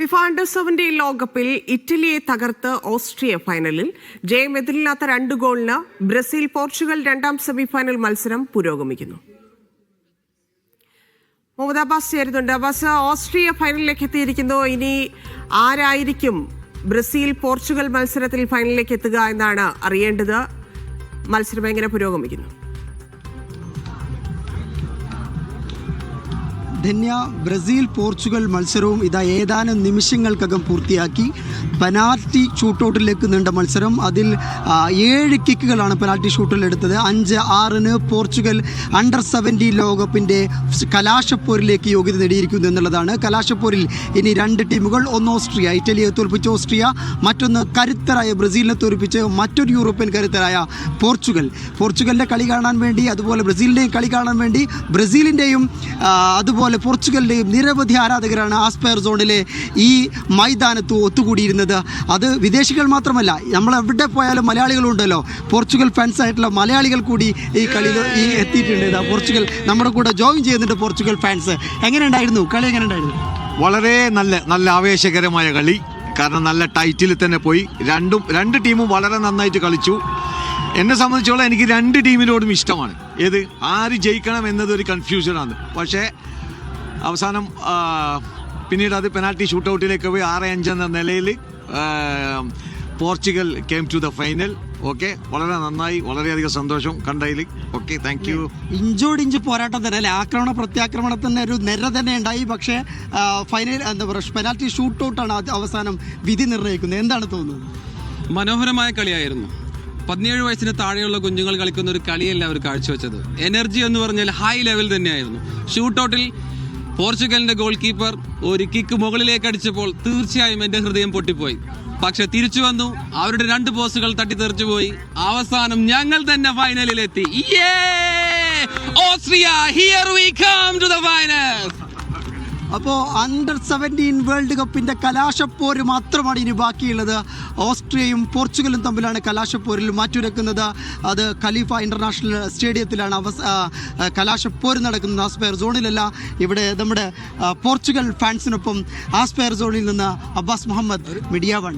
FIFA under seventeen ലോകകപ്പിൽ ഇറ്റലിയെ തകർത്ത് Austria ഫൈനലിൽ. ജയം എതിരില്ലാത്ത രണ്ട് ഗോളിന് ബ്രസീൽ പോർച്ചുഗൽ രണ്ടാം സെമിഫൈനൽ മത്സരം പുരോഗമിക്കുന്നു. മുഹമ്മദ് ചേരുന്നുണ്ട്. ഓസ്ട്രിയ ഫൈനലിലേക്ക് എത്തിയിരിക്കുന്നു. ഇനി ആരായിരിക്കും ബ്രസീൽ പോർച്ചുഗൽ മത്സരത്തിൽ ഫൈനലിലേക്ക് എത്തുക എന്നാണ് അറിയേണ്ടത്? മത്സരം എങ്ങനെ പുരോഗമിക്കുന്നു? ധന്യ ബ്രസീൽ പോർച്ചുഗൽ മത്സരവും ഇതാ ഏതാനും നിമിഷങ്ങൾക്കകം പൂർത്തിയാക്കി. പെനാൽറ്റി ഷൂട്ടൗട്ടിലേക്ക് നീണ്ട മത്സരം. അതിൽ ഏഴ് കിക്കുകളാണ് പെനാൽറ്റി ഷൂട്ടിൽ എടുത്തത്. അഞ്ച് ആറിന് പോർച്ചുഗൽ അണ്ടർ സെവന്റി ലോകകപ്പിന്റെ കലാശപ്പോരിലേക്ക് യോഗ്യത നേടിയിരിക്കുന്നു എന്നുള്ളതാണ്. കലാശപ്പോരിൽ ഇനി രണ്ട് ടീമുകൾ. ഒന്ന് ഓസ്ട്രിയ ഇറ്റലിയെ തോൽപ്പിച്ച് ഓസ്ട്രിയ മറ്റൊന്ന് കരുത്തരായ ബ്രസീലിനെ തോൽപ്പിച്ച് മറ്റൊരു യൂറോപ്യൻ കരുത്തരായ പോർച്ചുഗൽ. പോർച്ചുഗലിന്റെ കളി കാണാൻ വേണ്ടി അതുപോലെ ബ്രസീലിന്റെയും കളി കാണാൻ വേണ്ടി ബ്രസീലിന്റെയും അതുപോലെ പോർച്ചുഗലിന്റെയും നിരവധി ആരാധകരാണ് ആസ്പയർ സോണിലെ ഈ മൈതാനത്ത് ഒത്തുകൂടിയിരുന്നത് അത് വിദേശികൾ മാത്രമല്ല നമ്മൾ എവിടെ പോയാലും മലയാളികളുണ്ടല്ലോ. പോർച്ചുഗൽ ഫാൻസ് ആയിട്ടുള്ള മലയാളികൾ കൂടി ഈ കളിയിൽ ഈ എത്തിയിട്ടുണ്ട്. പോർച്ചുഗൽ നമ്മുടെ കൂടെ ജോയിൻ ചെയ്യുന്നുണ്ട് പോർച്ചുഗൽ ഫാൻസ് എങ്ങനെ ഉണ്ടായിരുന്നു കളി എങ്ങനെ ഉണ്ടായിരുന്നു വളരെ നല്ല നല്ല ആവേശകരമായ കളി. കാരണം നല്ല ടൈറ്റിൽ തന്നെ പോയി. രണ്ടും രണ്ട് ടീമും വളരെ നന്നായിട്ട് കളിച്ചു. എന്നെ സംബന്ധിച്ചോളം എനിക്ക് രണ്ട് ടീമിനോടും ഇഷ്ടമാണ്. ഏത്? ആര് ജയിക്കണം എന്നതൊരു കൺഫ്യൂഷനാണ് പക്ഷേ അവസാനം പിന്നീട് അത് പെനാൽറ്റി ഷൂട്ടൗട്ടിലേക്ക് പോയി ആറ് അഞ്ച് എന്ന നിലയിൽ Portugal came to the final okay വളരെ നന്നായി വളരെയധികം സന്തോഷം കണ്ടതിൽ ഓക്കെ താങ്ക് യു ഇഞ്ചോടിഞ്ച് പോരാട്ടം തന്നെ അല്ലെ? ആക്രമണ പ്രത്യാക്രമണത്തിന് ഒരു നിര തന്നെ ഉണ്ടായി. പക്ഷേ ഫൈനൽ എന്താ പറയുക പെനാൽറ്റി ഷൂട്ടൗട്ടാണ് ഔട്ടാണ് അവസാനം വിധി നിർണയിക്കുന്നത്. എന്താണ് തോന്നുന്നത്? മനോഹരമായ കളിയായിരുന്നു. പതിനേഴ് വയസ്സിന് താഴെയുള്ള കുഞ്ഞുങ്ങൾ കളിക്കുന്ന ഒരു കളിയല്ല അവർ കാഴ്ചവെച്ചത്. എനർജി എന്ന് പറഞ്ഞാൽ ഹൈ ലെവൽ തന്നെയായിരുന്നു. ഷൂട്ടൗട്ടിൽ പോർച്ചുഗലിന്റെ ഗോൾ കീപ്പർ ഒരു കിക്ക് മുകളിലേക്ക് അടിച്ചപ്പോൾ തീർച്ചയായും എന്റെ ഹൃദയം പൊട്ടിപ്പോയി. പക്ഷെ തിരിച്ചു വന്നു. അവരുടെ രണ്ട് പോസ്റ്റുകൾ തട്ടി തെറിച്ചു പോയി. അവസാനം ഞങ്ങൾ തന്നെ ഫൈനലിലെത്തി Austria here we come to the final അപ്പോൾ അണ്ടർ സെവന്റീൻ വേൾഡ് കപ്പിന്റെ കലാശപ്പോര് മാത്രമാണ് ഇനി ബാക്കിയുള്ളത്. ഓസ്ട്രിയയും പോർച്ചുഗലും തമ്മിലാണ് കലാശപ്പോരിൽ മാറ്റുരക്കുന്നത്. അത് ഖലീഫ ഇന്റർനാഷണൽ സ്റ്റേഡിയത്തിലാണ് അവസ കലാശപ്പോര് നടക്കുന്നത്. ആസ്പയർ സോണിലല്ല ഇവിടെ നമ്മുടെ പോർച്ചുഗൽ ഫാൻസിനൊപ്പം ആസ്പയർ സോണിൽ നിന്ന് അബ്ബാസ് മുഹമ്മദ് മീഡിയ വൺ.